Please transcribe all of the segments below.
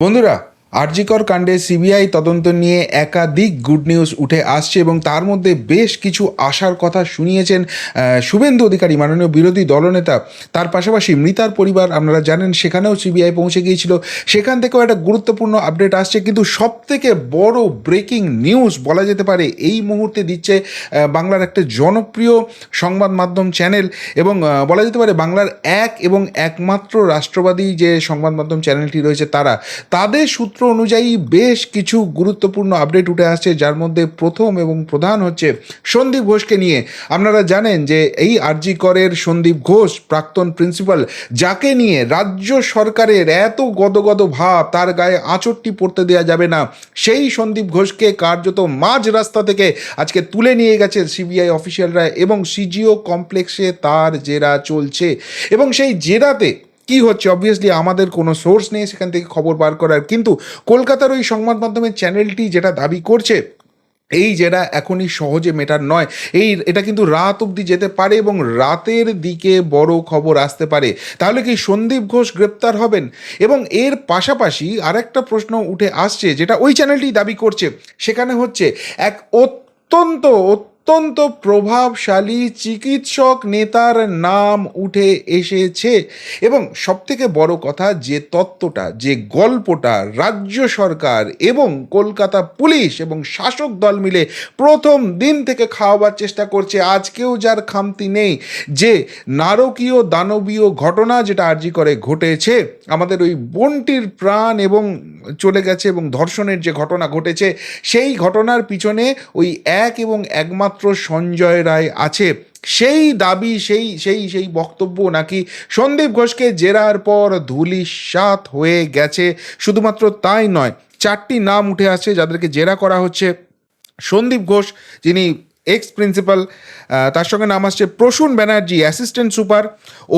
বন্ধুরা আরজিকর কাণ্ডে সিবিআই তদন্ত নিয়ে একাধিক গুড নিউজ উঠে আসছে এবং তার মধ্যে বেশ কিছু আশার কথা শুনিয়েছেন শুভেন্দু অধিকারী, মাননীয় বিরোধী দলনেতা। তার পাশাপাশি মৃতার পরিবার আপনারা জানেন, সেখানেও সিবিআই পৌঁছে গিয়েছিল। সেখান থেকেও একটা গুরুত্বপূর্ণ আপডেট আসছে। কিন্তু সব থেকে বড় ব্রেকিং নিউজ বলা যেতে পারে, এই মুহূর্তে দিচ্ছে বাংলার একটা জনপ্রিয় সংবাদ মাধ্যম চ্যানেল এবং বলা যেতে পারে বাংলার এক এবং একমাত্র রাষ্ট্রবাদী যে সংবাদ মাধ্যম চ্যানেলটি রয়েছে তারা। তাদের সূত্র অনুযায়ী বেশ কিছু গুরুত্বপূর্ণ আপডেট উঠে আসছে, যার মধ্যে প্রথম এবং প্রধান হচ্ছে সন্দীপ ঘোষকে নিয়ে। আপনারা জানেন যে এই আরজি করের সন্দীপ ঘোষ প্রাক্তন প্রিন্সিপাল যাকে নিয়ে রাজ্য সরকারের এত গদগদ ভাব, তার গায়ে আঁচড়টি পড়তে দেওয়া যাবে না। সেই সন্দীপ ঘোষকে কার্যত মাঝ রাস্তা থেকে আজকে তুলে নিয়ে গেছে সিবিআই অফিসিয়ালরা এবং সিজিও কমপ্লেক্সে তার জেরা চলছে। এবং সেই জেরাতে কি হচ্ছে? অবভিয়াসলি আমাদের কোনো সোর্স নেই সেখান থেকে খবর বার করার। কিন্তু কলকাতার ওই সংবাদ মাধ্যমের চ্যানেলটি যেটা দাবি করছে, এই যেটা এখনই সহজে মেটার নয়, এই এটা কিন্তু রাত অবধি যেতে পারে এবং রাতের দিকে বড় খবর আসতে পারে। তাহলে কি সন্দীপ ঘোষ গ্রেপ্তার হবেন? এবং এর পাশাপাশি আরেকটা প্রশ্ন উঠে আসছে, যেটা ওই চ্যানেলটি দাবি করছে, সেখানে হচ্ছে এক অত্যন্ত অত্যন্ত প্রভাবশালী চিকিৎসক নেতার নাম উঠে এসেছে। এবং সবথেকে বড় কথা, যে তত্ত্বটা, যে গল্পটা রাজ্য সরকার এবং কলকাতা পুলিশ এবং শাসক দল মিলে প্রথম দিন থেকে খাওয়াবার চেষ্টা করছে, আজকেও যার খামতি নেই। যে নারকীয় দানবীয় ঘটনা যেটা আর্জি করে ঘটেছে, আমাদের ওই বোনটির প্রাণ এবং চলে গেছে এবং ধর্ষণের যে ঘটনা ঘটেছে, সেই ঘটনার পিছনে ওই এক এবং একমাত্র সঞ্জয় রায় আছে। সেই দাবি, সেই সেই সেই বক্তব্য নাকি সন্দীপ ঘোষকে জেরার পর ধুলিসাৎ হয়ে গেছে। শুধুমাত্র তাই নয়, চারটি নাম উঠে আসছে যাদেরকে জেরা করা হচ্ছে। সন্দীপ ঘোষ, যিনি এক্স প্রিন্সিপাল তার সঙ্গে নাম আসছে প্রসূন ব্যানার্জি অ্যাসিস্ট্যান্ট সুপার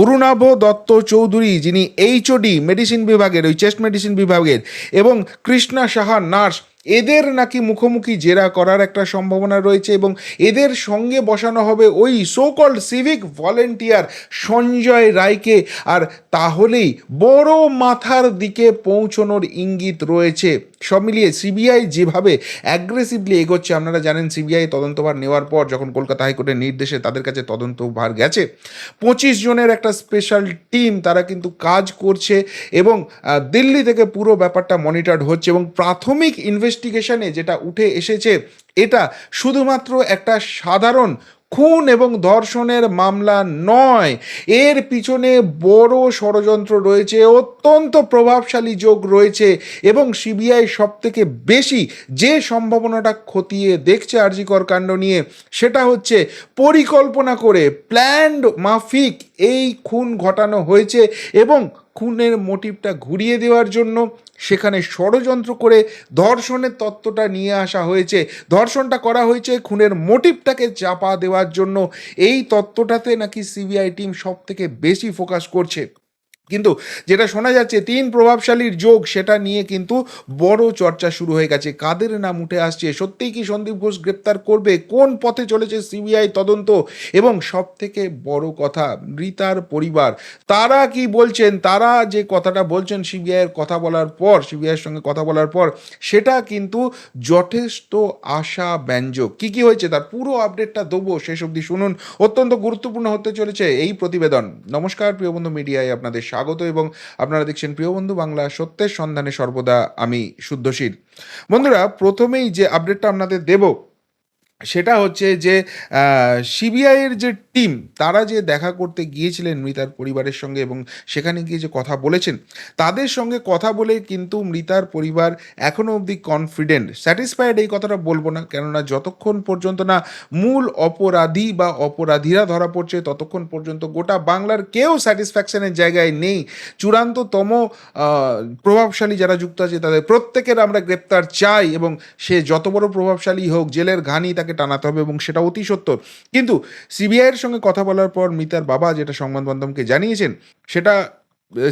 অরুণাভ দত্ত চৌধুরী, যিনি এইচওডি মেডিসিন বিভাগের, ওই চেস্ট মেডিসিন বিভাগের, এবং কৃষ্ণা সাহা নার্স এদের নাকি মুখোমুখি জেরা করার একটা সম্ভাবনা রয়েছে এবং এদের সঙ্গে বসানো হবে ওই সোকল সিভিক ভলেন্টিয়ার সঞ্জয় রায়কে। আর তাহলেই বড় মাথার দিকে পৌঁছনোর ইঙ্গিত রয়েছে। সব মিলিয়ে সিবিআই যেভাবে অ্যাগ্রেসিভলি এগোচ্ছে, আপনারা জানেন সিবিআই তদন্তভার নেওয়ার পর যখন কলকাতা হাইকোর্টের নির্দেশে তাদের কাছে তদন্তভার গেছে, পঁচিশ জনের একটা স্পেশাল টিম তারা কিন্তু কাজ করছে এবং দিল্লি থেকে পুরো ব্যাপারটা মনিটর্ড হচ্ছে এবং প্রাথমিক ইনভেস্টিগেশনে যেটা উঠে এসেছে, এটা শুধুমাত্র একটা সাধারণ খুন এবং ধর্ষণের মামলা নয়। এর পিছনে বড় ষড়যন্ত্র রয়েছে, অত্যন্ত প্রভাবশালী যোগ রয়েছে এবং সিবিআই সব থেকে বেশি যে সম্ভাবনাটা খতিয়ে দেখছে আরজিকর কাণ্ড নিয়ে, সেটা হচ্ছে পরিকল্পনা করে প্ল্যান্ড মাফিক এই খুন ঘটানো হয়েছে এবং খুনের মোটিভটা ঘুরিয়ে দেওয়ার জন্য সেখানে ষড়যন্ত্র করে ধর্ষণের তত্ত্বটা নিয়ে আসা হয়েছে। ধর্ষণটা করা হয়েছে খুনের মোটিভটাকে চাপা দেওয়ার জন্য। এই তত্ত্বটাতে নাকি সিবিআই টিম সব থেকে বেশি ফোকাস করছে। কিন্তু যেটা শোনা যাচ্ছে, তিন প্রভাবশালীর যোগ সেটা নিয়ে কিন্তু বড় চর্চা শুরু হয়ে গেছে। কাদের নাম উঠে আসছে? সত্যিই কি সন্দীপ ঘোষ গ্রেপ্তার করবে? কোন পথে চলেছে সিবিআই তদন্ত? এবং সব থেকে বড় কথা, মৃতার পরিবার। তারা কি বলছেন? তারা যে কথাটা বলছেন সিবিআইয়ের কথা বলার পর, সিবিআইয়ের সঙ্গে কথা বলার পর, সেটা কিন্তু যথেষ্ট আশা ব্যঞ্জক কি কি হয়েছে? তার পুরো আপডেটটা দেবো, শেষ অবধি শুনুন। অত্যন্ত গুরুত্বপূর্ণ হতে চলেছে এই প্রতিবেদন। নমস্কার, প্রিয় বন্ধু, মিডিয়ায় আপনাদের এবং আপনারা দেখছেন প্রিয় বন্ধু বাংলা সত্যের সন্ধানে সর্বদা আমি শুদ্ধশীল। বন্ধুরা, প্রথমেই যে আপডেটটা আপনাদের দেব, সেটা হচ্ছে যে সিবিআইয়ের যে টিম, তারা যে দেখা করতে গিয়েছিলেন মৃতার পরিবারের সঙ্গে এবং সেখানে গিয়ে যে কথা বলেছেন, তাদের সঙ্গে কথা বলে কিন্তু মৃতার পরিবার এখনও অবধি কনফিডেন্ট স্যাটিসফাইড এই কথাটা বলব না। কেননা যতক্ষণ পর্যন্ত না মূল অপরাধী বা অপরাধীরা ধরা পড়ছে, ততক্ষণ পর্যন্ত গোটা বাংলার কেউ স্যাটিসফ্যাকশনের জায়গায় নেই। চূড়ান্ততম প্রভাবশালী যারা যুক্ত আছে, তাদের প্রত্যেকের আমরা গ্রেপ্তার চাই এবং সে যত বড় প্রভাবশালী হোক, জেলের ঘানি তাকে টানাতে হবে এবং সেটা অতি সত্য কিন্তু সিবিআইয়ের সঙ্গে কথা বলার পর মিতার বাবা যেটা সংবাদ মাধ্যমকে জানিয়েছেন, সেটা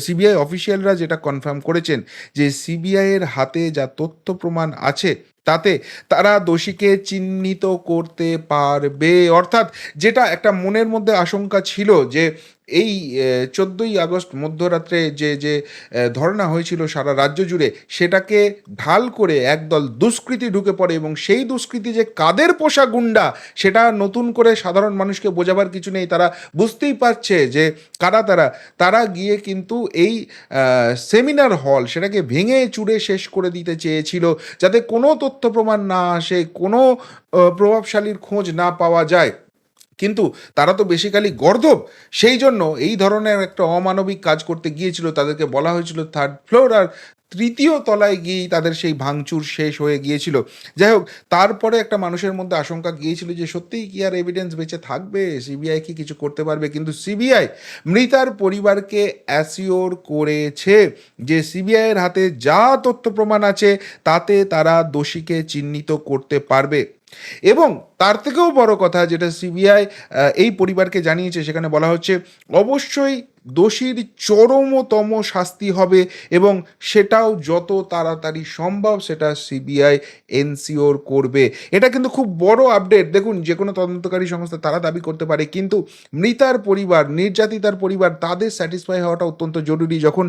সিবিআই অফিসিয়ালরা যেটা কনফার্ম করেছেন যে সিবিআইয়ের হাতে যা তথ্য প্রমাণ আছে, তাতে তারা দোষীকে চিহ্নিত করতে পারবে। অর্থাৎ যেটা একটা মনের মধ্যে আশঙ্কা ছিল যে এই চোদ্দোই আগস্ট মধ্যরাত্রে যে যে ধর্ণা হয়েছিল সারা রাজ্য জুড়ে, সেটাকে ঢাল করে একদল দুষ্কৃতী ঢুকে পড়ে এবং সেই দুষ্কৃতী যে কাদের পোষা গুন্ডা, সেটা নতুন করে সাধারণ মানুষকে বোঝাবার কিছু নেই। তারা বুঝতেই পারছে যে কারা তারা। তারা গিয়ে কিন্তু এই সেমিনার হল, সেটাকে ভেঙে চুড়ে শেষ করে দিতে চেয়েছিল যাতে কোনো তথ্য প্রমাণ না আসে, কোনো প্রভাবশালীর খোঁজ না পাওয়া যায়। কিন্তু তারা তো বেসিক্যালি গর্ধব সেই জন্য এই ধরনের একটা অমানবিক কাজ করতে গিয়েছিল, তাদেরকে বলা হয়েছিল থার্ড ফ্লোর আর তৃতীয় তলায় গিয়েই তাদের সেই ভাঙচুর শেষ হয়ে গিয়েছিল। যাই হোক, তারপরে একটা মানুষের মধ্যে আশঙ্কা গিয়েছিল যে সত্যিই কি আর এভিডেন্স বেঁচে থাকবে? সিবিআই কি কিছু করতে পারবে? কিন্তু সিবিআই মৃতার পরিবারকে অ্যাসিওর করেছে যে সিবিআইয়ের হাতে যা তথ্য প্রমাণ আছে, তাতে তারা দোষীকে চিহ্নিত করতে পারবে। এবং তার থেকেও বড় কথা যেটা সিবিআই এই পরিবারকে জানিয়েছে, সেখানে বলা হচ্ছে, অবশ্যই দোষীর চরমতম শাস্তি হবে এবং সেটাও যত তাড়াতাড়ি সম্ভব সেটা সিবিআই, এনসিওর করবে। এটা কিন্তু খুব বড় আপডেট দেখুন, যে কোনো তদন্তকারী সংস্থা তারা দাবি করতে পারে, কিন্তু মৃতার পরিবার, নির্যাতিতার পরিবার, তাদের স্যাটিসফাই হওয়াটা অত্যন্ত জরুরি। যখন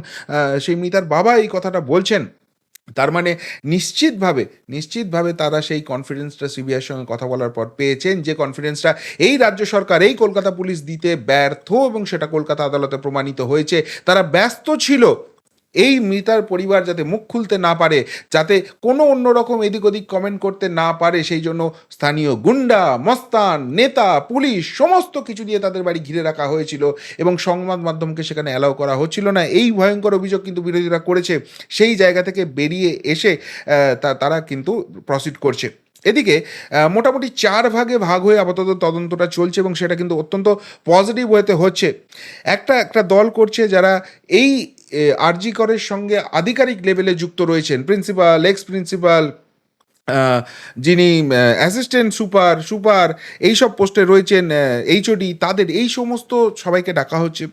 সেই মৃতার বাবা এই কথাটা বলছেন তার মানে নিশ্চিতভাবে নিশ্চিতভাবে তারা সেই কনফিডেন্সটা সিবিআইয়ের সঙ্গে কথা বলার পর পেয়েছেন, যে কনফিডেন্সটা এই রাজ্য সরকার, এই কলকাতা পুলিশ দিতে ব্যর্থ এবং সেটা কলকাতা আদালতে প্রমাণিত হয়েছে। তারা ব্যস্ত ছিল এই মৃতার পরিবার যাতে মুখ খুলতে না পারে, যাতে কোনো অন্যরকম এদিক ওদিক কমেন্ট করতে না পারে, সেই জন্য স্থানীয় গুন্ডা, মস্তান, নেতা, পুলিশ সমস্ত কিছু দিয়ে তাদের বাড়ি ঘিরে রাখা হয়েছিল এবং সংবাদ মাধ্যমকে সেখানে অ্যালাউ করা হচ্ছিল না। এই ভয়ঙ্কর অভিযোগ কিন্তু বিরোধীরা করেছে। সেই জায়গা থেকে বেরিয়ে এসে তারা কিন্তু প্রসিড করছে। এদিকে মোটামুটি চার ভাগে ভাগ হয়ে আপাতত তদন্তটা চলছে এবং সেটা কিন্তু অত্যন্ত পজিটিভ ওয়েতে হচ্ছে। একটা একটা দল করছে যারা এই আরজি করের সঙ্গে আধিকারিক লেভেলে যুক্ত রয়েছেন। প্রিন্সিপাল এক্স প্রিন্সিপাল যিনি অ্যাসিস্ট্যান্ট সুপার সুপার এইসব পোস্টে রয়েছেন এইচওডি তাদের এই সমস্ত সবাইকে ডাকা হচ্ছে।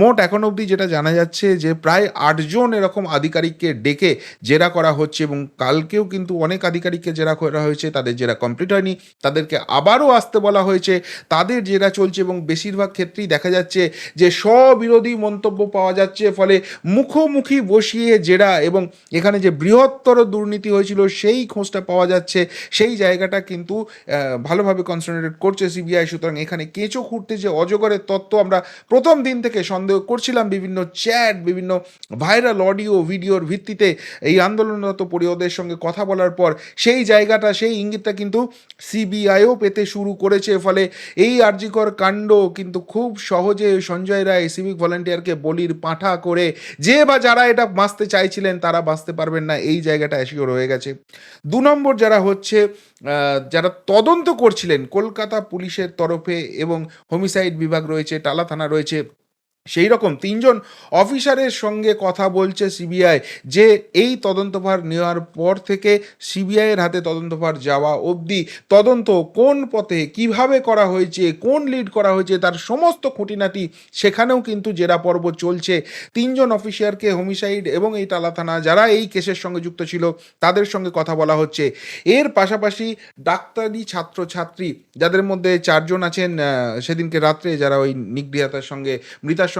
মোট এখন অবধি যেটা জানা যাচ্ছে যে প্রায় আটজন এরকম আধিকারিককে ডেকে জেরা করা হচ্ছে এবং কালকেও কিন্তু অনেক আধিকারিককে জেরা করা হয়েছে, তাদের জেরা কমপ্লিট হয়নি, তাদেরকে আবারও আসতে বলা হয়েছে, তাদের জেরা চলছে এবং বেশিরভাগ ক্ষেত্রেই দেখা যাচ্ছে যে স্ববিরোধী মন্তব্য পাওয়া যাচ্ছে, ফলে মুখোমুখি বসিয়ে জেরা এবং এখানে যে বৃহত্তর দুর্নীতি হয়েছিল সেই খোঁজটা পাওয়া যাচ্ছে। সেই জায়গাটা কিন্তু ভালোভাবে কনসেন্ট্রেট করছে সিবিআই সুতরাং এখানে কেঁচো খুঁড়তে যে অজগরের তত্ত্ব আমরা প্রথম দিন থেকে সন্দেহ করছিলাম, বিভিন্ন চ্যাট, বিভিন্ন ভাইরাল অডিও, ভিডিওর ভিত্তিতে এই আন্দোলনরত পরিষদের সঙ্গে কথা বলার পর সেই জায়গাটা, সেই ইঙ্গিতটা কিন্তু সিবিআইও পেতে শুরু করেছে। ফলে এই আর্যিকর কাণ্ড কিন্তু খুব সহজে সঞ্জয় রায় সিভিক ভলেন্টিয়ারকে বলির পাঁঠা করে যে বা যারা এটা বাঁচতে চাইছিলেন, তারা বাঁচতে পারবেন না। এই জায়গাটা অ্যাসিওর হয়ে গেছে। দু নম্বর যারা হচ্ছে যারা তদন্ত করছিলেন, কলকাতা পুলিশের তরফে এবং হোমিসাইড বিভাগ রয়েছে, টালা থানা রয়েছে সেই রকম তিনজন অফিসারের সঙ্গে কথা বলছে সিবিআই যে এই তদন্তভার নেওয়ার পর থেকে সিবিআইয়ের হাতে তদন্তভার যাওয়া অবধি তদন্ত কোন পথে, কীভাবে করা হয়েছে, কোন লিড করা হয়েছে, তার সমস্ত খুঁটিনাটি সেখানেও কিন্তু জেরা পর্ব চলছে। তিনজন অফিসারকে হোমিসাইড এবং এই টালা থানা যারা এই কেসের সঙ্গে যুক্ত ছিল, তাদের সঙ্গে কথা বলা হচ্ছে। এর পাশাপাশি ডাক্তারি ছাত্রছাত্রী, যাদের মধ্যে চারজন আছেন সেদিনকে রাত্রে যারা ওই নিগৃহতার সঙ্গে, মৃতার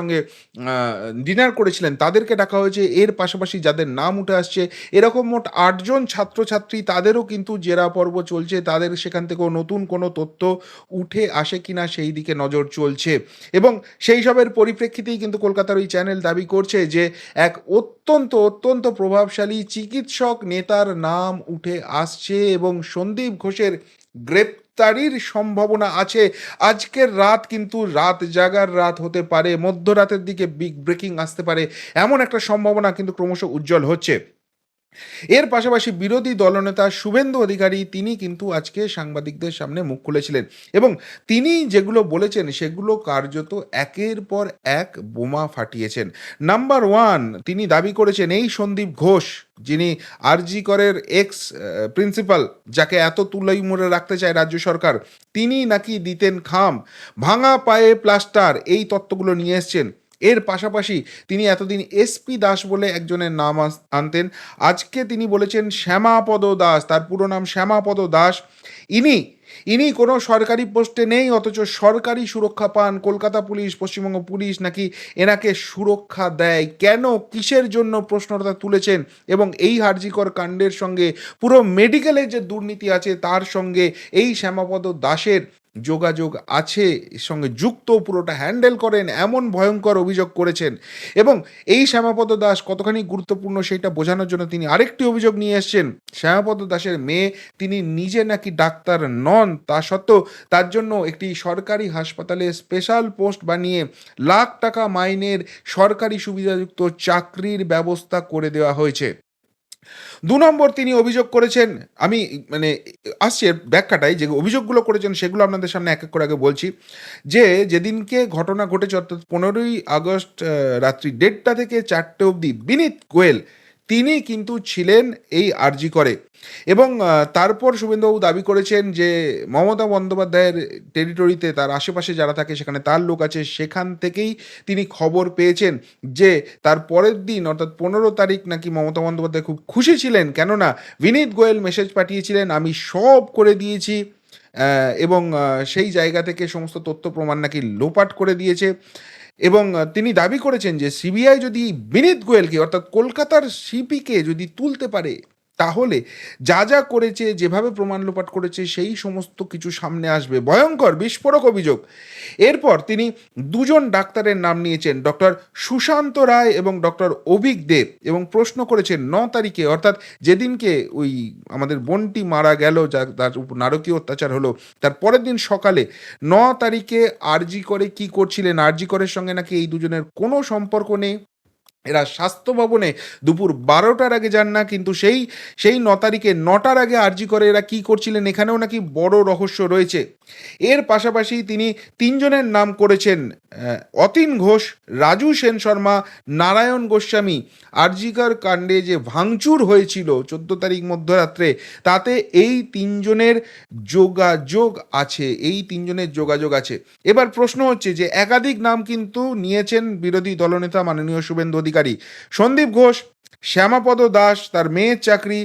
ডিনার করেছিলেন। তাদেরকে ডাকা হয়েছে। এর পাশাপাশি যাদের নাম উঠে আসছে, এরকম মোট আটজন ছাত্রছাত্রী তাদেরও কিন্তু জেরা পর্ব চলছে। তাদের সেখান থেকেও নতুন কোনো তথ্য উঠে আসে কিনা সেই দিকে নজর চলছে। এবং সেই সবের পরিপ্রেক্ষিতেই কিন্তু কলকাতার ওই চ্যানেল দাবি করছে যে, এক অত্যন্ত অত্যন্ত প্রভাবশালী চিকিৎসক নেতার নাম উঠে আসছে এবং সন্দীপ ঘোষের গ্রেপ্তারির সম্ভাবনা আছে। আজকের রাত কিন্তু রাত জাগার রাত হতে পারে, মধ্যরাতের দিকে বিগ ব্রেকিং আসতে পারে। এমন একটা সম্ভাবনা কিন্তু ক্রমশ উজ্জ্বল হচ্ছে। এর পাশাপাশি বিরোধী দলনেতা শুভেন্দু অধিকারী তিনি কিন্তু আজকে সাংবাদিকদের সামনে মুখ খুলেছিলেন। এবং তিনি যেগুলো বলেছেন, সেগুলো কার্যত একের পর এক বোমা ফাটিয়েছেন। নাম্বার ওয়ান, তিনি দাবি করেছেন, এই সন্দীপ ঘোষ, যিনি আরজি করের এক্স প্রিন্সিপাল যাকে এত তুলাই মুড়ে রাখতে চায় রাজ্য সরকার, তিনি নাকি দিতেন খাম, ভাঙা পায়ে প্লাস্টার এই তত্ত্বগুলো নিয়ে এসছেন। এর পাশাপাশি তিনি এতদিন এসপি দাস বলে একজনের নাম আনতেন। আজকে তিনি বলেছেন শ্যামাপদ দাস, তার পুরো নাম শ্যামাপদ দাস। ইনি ইনি কোনো সরকারি পোস্টে নেই, অথচ সরকারি সুরক্ষা পান। কলকাতা পুলিশ, পশ্চিমবঙ্গ পুলিশ নাকি এনাকে সুরক্ষা দেয়? কেন, কিসের জন্য প্রশ্নটা তুলেছেন? এবং এই হার্জিকর কাণ্ডের সঙ্গে পুরো মেডিকেলের যে দুর্নীতি আছে, তার সঙ্গে এই শ্যামাপদ দাসের যোগাযোগ আছে, এর সঙ্গে যুক্ত পুরোটা হ্যান্ডেল করেন, এমন ভয়ঙ্কর অভিযোগ করেছেন। এবং এই শ্যামাপদ দাস কতখানি গুরুত্বপূর্ণ সেটা বোঝানোর জন্য তিনি আরেকটি অভিযোগ নিয়ে এসেছেন। শ্যামাপদ দাসের মেয়ে, তিনি নিজে নাকি ডাক্তার নন, তা সত্ত্বেও তার জন্য একটি সরকারি হাসপাতালে স্পেশাল পোস্ট বানিয়ে লাখ টাকা মাইনের সরকারি সুবিধাযুক্ত চাকরির ব্যবস্থা করে দেওয়া হয়েছে। দু নম্বর তিনি অভিযোগ করেছেন, আমি মানে আসছি এর ব্যাখ্যাটাই, যে অভিযোগগুলো করেছেন সেগুলো আপনাদের সামনে এক এক করে আগে বলছি, যে যেদিনকে ঘটনা ঘটেছে, অর্থাৎ পনেরোই আগস্ট রাত্রি দেড়টা থেকে চারটে অবধি বিনীত গোয়েল তিনি কিন্তু ছিলেন এই আরজি করে। এবং তারপর শুভেন্দুবাবু দাবি করেছেন যে, মমতা বন্দ্যোপাধ্যায়ের টেরিটরিতে তার আশেপাশে যারা থাকে, সেখানে তার লোক আছে, সেখান থেকেই তিনি খবর পেয়েছেন যে, তার পরের দিন, অর্থাৎ পনেরো তারিখ নাকি মমতা বন্দ্যোপাধ্যায় খুব খুশি ছিলেন। কেননা, বিনীত গোয়েল মেসেজ পাঠিয়েছিলেন, আমি সব করে দিয়েছি। এবং সেই জায়গা থেকে সমস্ত তথ্য প্রমাণ নাকি লোপাট করে দিয়েছে। এবং তিনি দাবি করেছেন যে, সিবিআই যদি বিনীত গোয়েলকে, অর্থাৎ কলকাতার সিপিকে যদি তুলতে পারে তাহলে যা যা করেছে, যেভাবে প্রমাণ লোপাট করেছে, সেই সমস্ত কিছু সামনে আসবে। ভয়ঙ্কর, বিস্ফোরক অভিযোগ। এরপর তিনি দুজন ডাক্তারের নাম নিয়েছেন, ডক্টর সুশান্ত রায় এবং ডক্টর অভিক দেব এবং প্রশ্ন করেছেন ন তারিখে, অর্থাৎ যেদিনকে ওই আমাদের বোনটি মারা গেল, যা তার উপর নারকীয় অত্যাচার হলো, তার পরের দিন সকালে ন তারিখে আরজি করে কি করছিলেন? আরজি করের সঙ্গে নাকি এই দুজনের কোনো সম্পর্ক নেই? এরা স্বাস্থ্য ভবনে দুপুর বারোটার আগে যান না, কিন্তু সেই সেই ন তারিখে নটার আগে আরজি করে এরা কি করছিলেন এখানেও নাকি বড় রহস্য রয়েছে। এর পাশাপাশি তিনি তিনজনের নাম করেছেন অতীন ঘোষ, রাজু সেন শর্মা, নারায়ণ গোস্বামী। আরজিকর কাণ্ডে যে ভাঙচুর হয়েছিল চোদ্দ তারিখ মধ্যরাত্রে, তাতে এই তিনজনের যোগাযোগ আছে, এই তিনজনের যোগাযোগ আছে। এবার প্রশ্ন হচ্ছে যে একাধিক নাম কিন্তু নিয়েছেন বিরোধী দলনেতা মাননীয় শুভেন্দু অধিকারী সন্দীপ ঘোষ, শ্যামাপদ দাস, তার মেয়ের চাকরি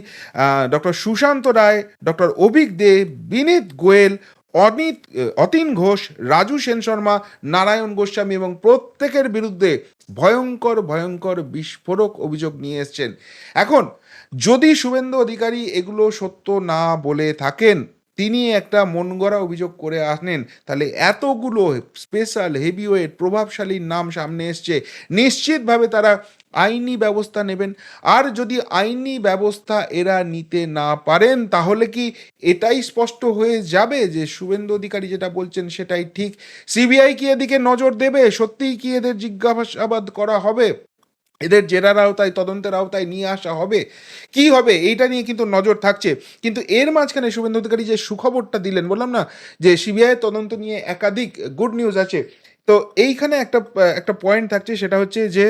ডক্টর সুশান্ত রায়, ডক্টর অভিক দে, বিনীত গোয়েল, অনিত অতীন ঘোষ, রাজু সেন শর্মা, নারায়ণ গোস্বামী এবং প্রত্যেকের বিরুদ্ধে ভয়ঙ্কর ভয়ঙ্কর বিস্ফোরক অভিযোগ নিয়ে এসছেন। এখন, যদি শুভেন্দু অধিকারী এগুলো সত্য না বলে থাকেন তিনি একটা মন গড়া অভিযোগ করে আনেন তাহলে এতগুলো স্পেশাল হেভিওয়েট প্রভাবশালীর নাম সামনে এসছে। নিশ্চিতভাবে তারা আইনি ব্যবস্থা নেবেন। আর যদি আইনি ব্যবস্থা এরা নিতে না পারেন, তাহলে কি এটাই স্পষ্ট হয়ে যাবে যে শুভেন্দু অধিকারী যেটা বলছেন সেটাই ঠিক? সিবিআই কি এদিকে নজর দেবে? সত্যিই কি এদের জিজ্ঞাসাবাদ করা হবে? এদের জেরার আওতায় তদন্তের আওতায় নিয়ে আসা হবে। কি হবে এইটা নিয়ে কিন্তু নজর থাকছে। কিন্তু এর মাঝখানে শুভেন্দু অধিকারী যে সুখবরটা দিলেন, বললাম না, যে সিবিআই তদন্ত নিয়ে একাধিক গুড নিউজ আছে। তো এইখানে একটা একটা পয়েন্ট থাকছে, সেটা হচ্ছে যে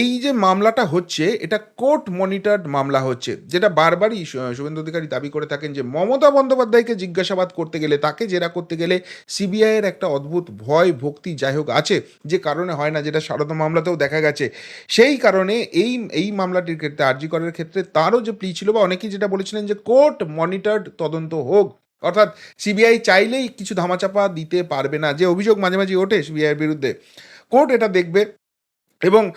এই যে মামলাটা হচ্ছে, এটা কোর্ট মনিটরড মামলা হচ্ছে, যেটা বারবারই শুভেন্দু অধিকারী দাবি করে থাকেন যে মমতা বন্দ্যোপাধ্যায়কে জিজ্ঞাসাবাদ করতে গেলে, তাকে জেরা করতে গেলে সিবিআই এর একটা অদ্ভুত ভয়, ভক্তি যাই হোক আছে, যে কারণে হয় না, যেটা সারদা মামলাতেও দেখা গেছে। সেই কারণে এই এই মামলাটির ক্ষেত্রে, আর্জি করার ক্ষেত্রে তারও যে প্লি ছিল বা অনেকেই যেটা বলেছিলেন যে কোর্ট মনিটরড তদন্ত হোক, অর্থাৎ সিবিআই চাইলেই কিছু ধামাচাপা দিতে পারবে না, যে অভিযোগ মাঝে মাঝে ওঠে সিবিআইয়ের বিরুদ্ধে। কোর্ট এটা দেখবে এবং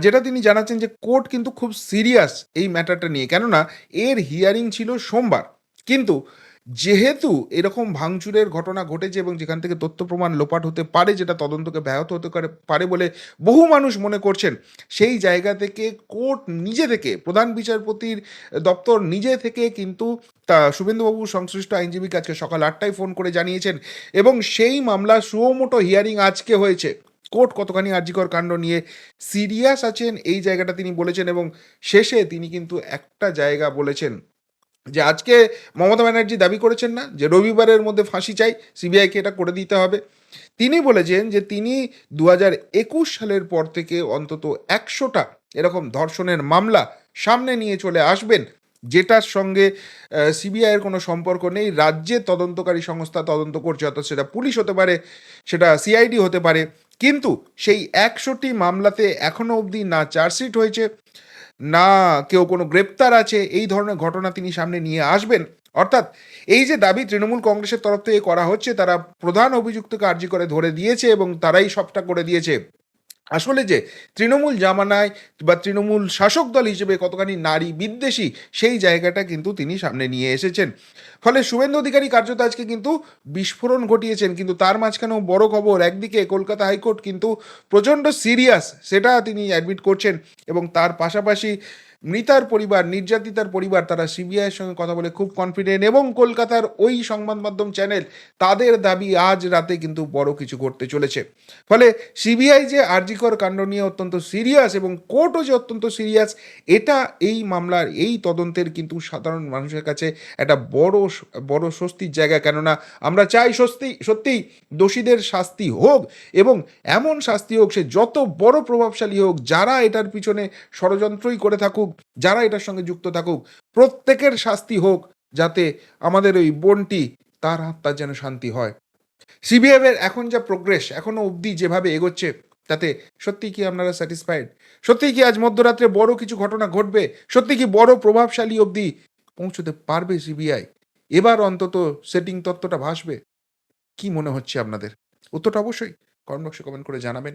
যেটা তিনি জানাচ্ছেন যে কোর্ট কিন্তু খুব সিরিয়াস এই ম্যাটারটা নিয়ে। কেননা, এর হিয়ারিং ছিল সোমবার। কিন্তু যেহেতু এরকম ভাঙচুরের ঘটনা ঘটেছে এবং যেখান থেকে তথ্য প্রমাণ লোপাট হতে পারে, যেটা তদন্তকে ব্যাহত হতে পারে- বলে বহু মানুষ মনে করছেন, সেই জায়গা থেকে কোর্ট নিজে থেকে, প্রধান বিচারপতির দপ্তর নিজে থেকে কিন্তু তা শুভেন্দুবাবু সংশ্লিষ্ট আইনজীবীকে আজকে সকাল আটটায় ফোন করে জানিয়েছেন এবং সেই মামলা সুমোটো হিয়ারিং আজকে হয়েছে। কোর্ট কতখানি আর্জিকর কাণ্ড নিয়ে সিরিয়াস আছেন, এই জায়গাটা তিনি বলেছেন এবং শেষে তিনি কিন্তু একটা জায়গা বলেছেন যে আজকে মমতা ব্যানার্জি দাবি করেছেন না যে রবিবারের মধ্যে ফাঁসি চাই, সিবিআইকে এটা করে দিতে হবে। তিনি বলেছেন যে তিনি দু একুশ সালের পর থেকে অন্তত একশোটা এরকম ধর্ষণের মামলা সামনে নিয়ে চলে আসবেন, যেটার সঙ্গে সিবিআইয়ের কোনো সম্পর্ক নেই রাজ্যের তদন্তকারী সংস্থা তদন্ত করছে, অর্থাৎ সেটা পুলিশ হতে পারে, সেটা সিআইডি হতে পারে কিন্তু সেই একশোটি মামলাতে এখনও অবধি না চার্জশিট হয়েছে, না কেউ কোনো গ্রেপ্তার আছে, এই ধরনের ঘটনা তিনি সামনে নিয়ে আসবেন। অর্থাৎ এই যে দাবি তৃণমূল কংগ্রেসের তরফ থেকে করা হচ্ছে, তারা প্রধান অভিযুক্তকে আর্জি করে ধরে দিয়েছে এবং তারাই সবটা করে দিয়েছে। আসলে যে তৃণমূল জামানায় বা তৃণমূল শাসক দল হিসেবে কতখানি নারী বিদ্বেষী, সেই জায়গাটা কিন্তু তিনি সামনে নিয়ে এসেছেন। ফলে শুভেন্দু অধিকারী কার্যত আজকে কিন্তু বিস্ফোরণ ঘটিয়েছেন, কিন্তু তার মাঝখানেও বড় খবর, একদিকে কলকাতা হাইকোর্ট কিন্তু প্রচণ্ড সিরিয়াস, সেটা তিনি অ্যাডমিট করছেন এবং তার পাশাপাশি মৃতার পরিবার, নির্যাতিতার পরিবার তারা সিবিআইয়ের সঙ্গে কথা বলে খুব কনফিডেন্ট এবং কলকাতার ওই সংবাদ মাধ্যম চ্যানেল তাদের দাবি আজ রাতে কিন্তু বড় কিছু করতে চলেছে। ফলে সিবিআই যে আরজিকর কাণ্ড নিয়ে অত্যন্ত সিরিয়াস এবং কোর্টও যে অত্যন্ত সিরিয়াস এটা এই মামলার, এই তদন্তের কিন্তু সাধারণ মানুষের কাছে একটা বড় বড় স্বস্তির জায়গা। কেননা আমরা চাই স্বস্তি, সত্যিই দোষীদের শাস্তি হোক এবং এমন শাস্তি হোক, সে যত বড় প্রভাবশালী হোক, যারা এটার পিছনে ষড়যন্ত্রই করে থাকুক যারা এটার সঙ্গে যুক্ত থাকুক, প্রত্যেকের শাস্তি হোক, যাতে আমাদের ওই বোনটি, তার আত্মার যেন শান্তি হয়। সিবিআইয়ের এখন যা প্রোগ্রেস এখনও অবধি যেভাবে এগোচ্ছে, তাতে সত্যি কি আপনারা স্যাটিসফাইড সত্যি কি আজ মধ্যরাত্রে বড় কিছু ঘটনা ঘটবে? সত্যি কি বড় প্রভাবশালী অবধি পৌঁছতে পারবে সিবিআই এবার অন্তত সেটিং তত্ত্বটা ভাসবে। কি মনে হচ্ছে আপনাদের? উত্তরটা অবশ্যই কমেন্ট বক্সে কমেন্ট করে জানাবেন।